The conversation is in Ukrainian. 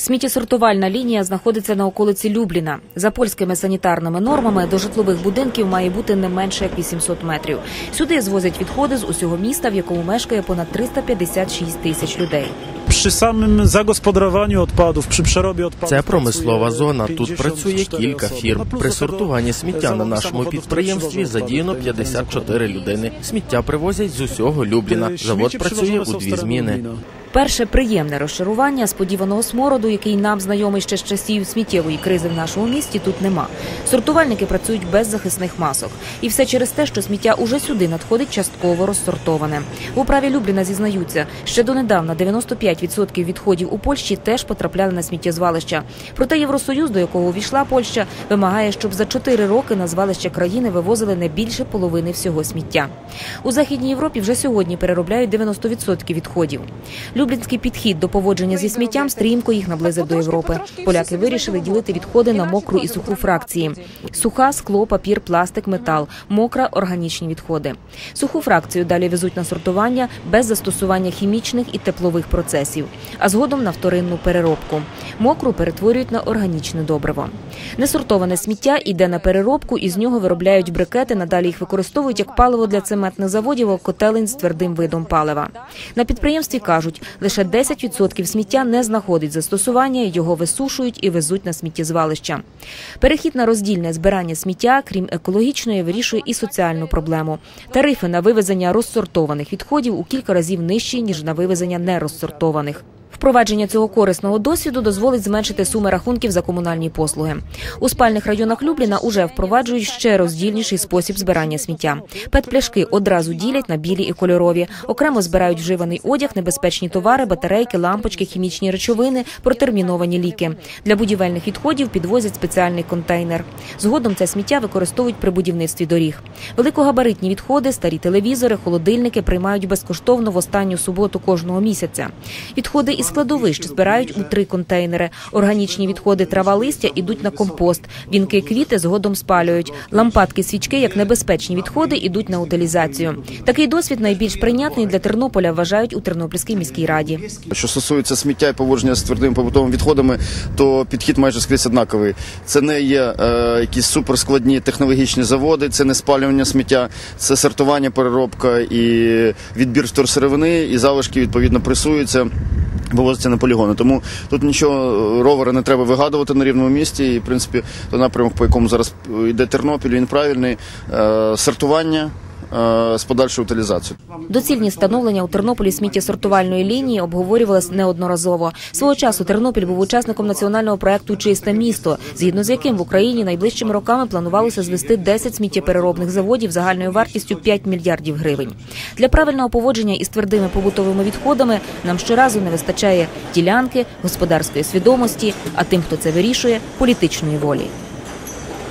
Сміттєсортувальна лінія знаходиться на околиці Любліна. За польськими санітарними нормами до житлових будинків має бути не менше як 800 метрів. Сюди звозять відходи з усього міста, в якому мешкає понад 356 тисяч людей. Przy samym zagospodarowaniu odpadów, przy przerobie odpadów. Це промислова зона. Тут працює кілька фірм. При сортуванні сміття на нашому підприємстві задіяно odpady, 54 людини. Сміття привозять з усього Любліна. Завод працює у дві зміни. Перше приємне розчарування сподіваного смороду, який нам знайомий ще з часів сміттєвої кризи в нашому місті, тут нема. Сортувальники працюють без захисних масок, і все через те, що сміття уже сюди надходить частково розсортоване. В управі Любліна зізнаються, ще донедавна 95% відходів у Польщі теж потрапляли на сміттєзвалища. Проте Євросоюз, до якого увійшла Польща, вимагає, щоб за 4 роки на звалища країни вивозили не більше половини всього сміття. У західній Європі вже сьогодні переробляють 90% відходів. Люблінський підхід до поводження зі сміттям стрімко їх наблизив до Європи. Поляки вирішили ділити відходи на мокру і суху фракції: суха, скло, папір, пластик, метал, мокра органічні відходи. Суху фракцію далі везуть на сортування без застосування хімічних і теплових процесів, а згодом на вторинну переробку. Мокру перетворюють на органічне добриво. Несортоване сміття йде на переробку, і з нього виробляють брикети. Надалі їх використовують як паливо для цементних заводів, котелень з твердим видом палива. На підприємстві кажуть, лише 10% сміття не знаходить застосування, його висушують і везуть на сміттєзвалища. Перехід на роздільне збирання сміття, крім екологічної, вирішує і соціальну проблему. Тарифи на вивезення розсортованих відходів у кілька разів нижчі ніж на вивезення нерозсортованих. Впровадження цього корисного досвіду дозволить зменшити суми рахунків за комунальні послуги. У спальних районах Любліна уже впроваджують ще роздільніший спосіб збирання сміття. Пет-пляшки одразу ділять на білі і кольорові. Окремо збирають вживаний одяг, небезпечні товари, батарейки, лампочки, хімічні речовини, протерміновані ліки. Для будівельних відходів підвозять спеціальний контейнер. Згодом це сміття використовують при будівництві доріг. Великогабаритні відходи, старі телевізори, холодильники приймають безкоштовно в останню суботу кожного місяця. Відходи із складовищ збирають у три контейнери. Органічні відходи трава листя ідуть на компост. Вінки квіти згодом спалюють. Лампадки свічки як небезпечні відходи ідуть на утилізацію. Такий досвід найбільш прийнятний для Тернополя вважають у Тернопільській міській раді. Що стосується сміття і поводження з твердими побутовими відходами, то підхід майже скрізь однаковий. Це не є е, якісь суперскладні технологічні заводи, це не спалювання сміття, це сортування, переробка і відбір вторсировини, і залишки відповідно пресуються. Вивозиться на полігони, тому тут нічого е, ровера не треба вигадувати на рівному місці. І в принципі, той напрямок, по якому зараз йде Тернопіль, він правильний. Е, сортування е, з подальшою утилізацією. Доцільність встановлення у Тернополі сміттєсортувальної лінії обговорювалась неодноразово. Свого часу Тернопіль був учасником національного проекту Чисте місто, згідно з яким в Україні найближчими роками планувалося звести 10 сміттєпереробних заводів загальною вартістю 5 мільярдів гривень. Для правильного поводження із твердими побутовими відходами нам щоразу не вистачає ділянки, господарської свідомості, а тим, хто це вирішує, політичної волі.